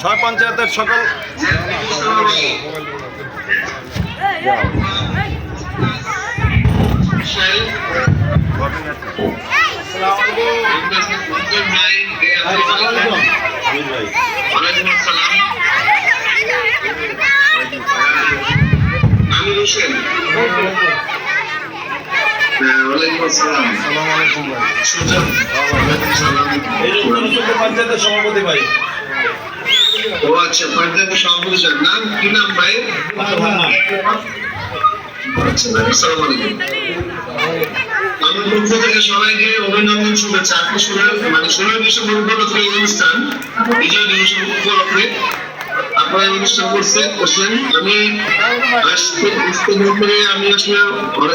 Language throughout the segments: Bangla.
ছয় পঞ্চায়েতের সকল আমির হোসেন হ্যাঁ, ওয়ালাইকুম আসসালাম সুজন ওয়ালাইকুম সালাম এই যে উত্তর পঞ্চায়েতের আমার পক্ষ থেকে সবাইকে অভিনন্দন শুভেচ্ছা আপনি শুনে মানে ষোলো ডিসেম্বর উপলক্ষে এই অনুষ্ঠান বিজয় দিবস উপলক্ষে আপনারা অনুষ্ঠান করছে করছেন আমি আসলে ঘরে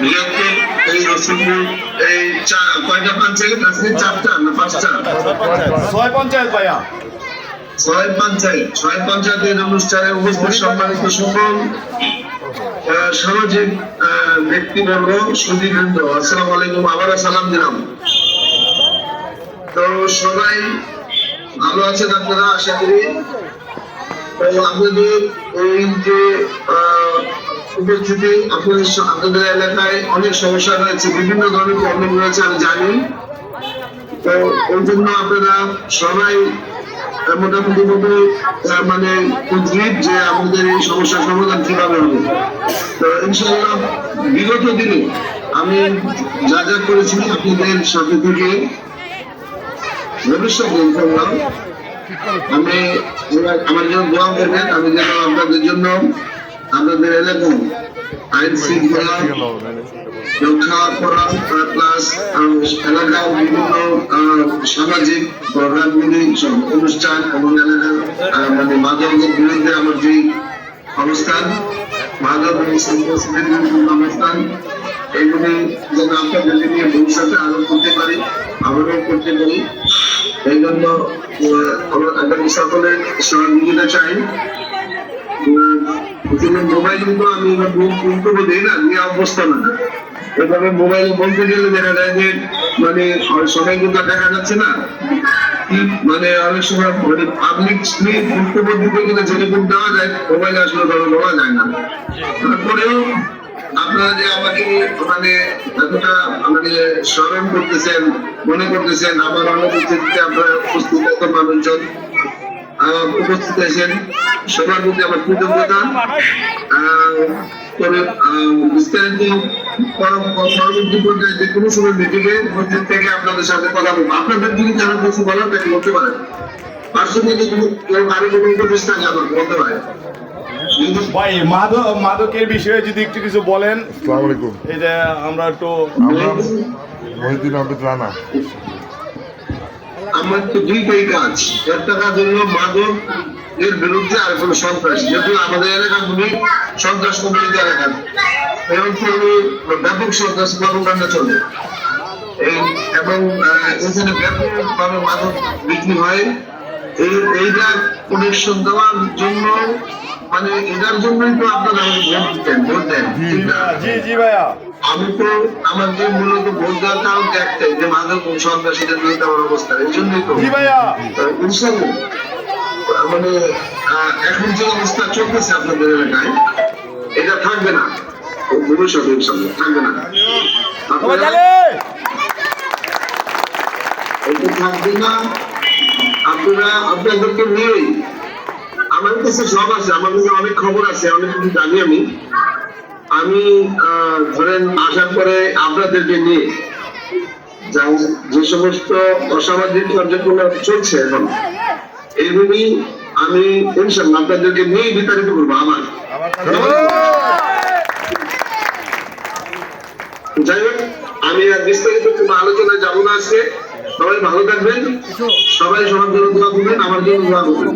বৃহত্তর এই রসুলপুর এই কয়টা পঞ্চায়েত আছে? চারটা না পাঁচটা? ছয় পঞ্চায়েত ভাইয়া। ছয় পঞ্চায়েত ছয় পঞ্চায়েতের অনুষ্ঠানে উপস্থিত সম্মানিত সকল সামাজিক ব্যক্তিবর্গ সুদীবৃন্দ আসসালামু আলাইকুম আবার সালাম দিলাম। তো সবাই ভালো আছেন আপনারা আশা করি? তো আপনাদের এই যে আহ, উপস্থিতি আপনাদের আপনাদের এলাকায় অনেক সমস্যা রয়েছে, বিভিন্ন ধরনের প্রবলেম রয়েছে, আমি জানি। তো ওই জন্য আপনারা সবাই মোটামুটি মানে উদ্গ্রীব যে আমাদের এই সমস্যার সমাধান কীভাবে হবে। তো ইনশাআল্লাহ, বিগত দিনে আমি যা যা করেছি আপনাদের সাথে থেকে ভবিষ্যতে ইনশাআল্লাহ, আমি আমার জন্য দোয়া করবেন, আমি যেন আপনাদের জন্য আপনাদের এলাকায় আইন শৃঙ্খলা রক্ষা করা, প্লাস এলাকার বিভিন্ন সামাজিক প্রোগ্রামগুলি অনুষ্ঠান এবং এলাকার মানে মাদকের বিরুদ্ধে আমার যে অবস্থান, মাদক এবং অবস্থান, এগুলি যেন আপনাদের নিয়ে ভবিষ্যতে আরও করতে পারি আমরাও করতে পারি। এই জন্য আমরা আগামী সকলের সহযোগিতা চাই। কিন্তু মোবাইল কিন্তু আমি বক্তব্য দিই না যে অবস্থা না। এভাবে মোবাইল বলতে গেলে দেখা যায় যে মানে সবাই কিন্তু দেখা যাচ্ছে না। মানে অনেক সময় পাবলিক বক্তব্য দিতে গেলে যেরকম দেওয়া যায় মোবাইলে আসলে ধরো বলা যায় না। তারপরেও আপনারা যে আমাকে মানে এতটা মানে স্মরণ করতেছেন, মনে করতেছেন আমার অনুপস্থিতিতে আপনারা উপস্থিত মানুষজন উপস্থিত আছেন। সবার প্রতি আমার কৃতজ্ঞতা। তবে বিস্তারিত পরবর্তী পর্যায়ে যে কোনো সময় মিটিংয়ে উপস্থিত থেকে আপনাদের সাথে কথা বলব। আপনাদের যদি কিছু বলার বলতে পারেন। পার্সোনালি কোনো কেউ কারও কোনো উপদেশ থাকে আমার বলতে পারেন। ভাই মাদক মাদকের বিষয়ে যদি একটু কিছু বলেন। আসসালামু আলাইকুম। এটা আমরা একটু আমরা মহিউদ্দিন আহমেদ রানা। আমার তো দুইটাই কাজ। একটা কাজ হলো মাদক এর বিরুদ্ধে আর কোনো সন্ত্রাস, যেহেতু আমাদের এলাকাগুলি সন্ত্রাস কমিটি এলাকা। এই অঞ্চলে ব্যাপক সন্ত্রাস কর্মকাণ্ড চলে। এবং এখানে ব্যাপকভাবে মাদক বিক্রি হয়। এই এইটা প্রোটেকশন দেওয়ার জন্য মানে এটার জন্যই তো আপনারা ভোট দিতেন ভোট দেন? জি জি ভাইয়া। আমি তো আমাদের মূলত ভোট দেওয়ার কারণ একটাই যে মাদক সন্ত্রাসীদের বিরুদ্ধে আমার অবস্থা এই জন্যই তো। মানে এখন যে অবস্থা চলতেছে আপনাদের এলাকায় এটা থাকবে না। ভবিষ্যতে ইনশাল্লাহ থাকবে না। এটা থাকবে না। আপনারা আপনাদেরকে নিয়েই। আমার কাছে সব আছে আমার কাছে অনেক খবর আছে অনেক কিছু জানি আমি। আমি ধরেন আসার পরে আপনাদেরকে নিয়ে যে সমস্ত অসামাজিক কার্যক্রম চলছে এখন এইগুলি আমি ইনশাল্লাহ আপনাদেরকে নিয়ে বিতাড়িত করব আমার যাই হোক, আমি আর বিস্তারিত কোনো আলোচনায় যাব না আজকে। সবাই ভালো থাকবেন। সবাই সবার জন্য দোয়া করবেন, আমার জন্য দোয়া করবেন।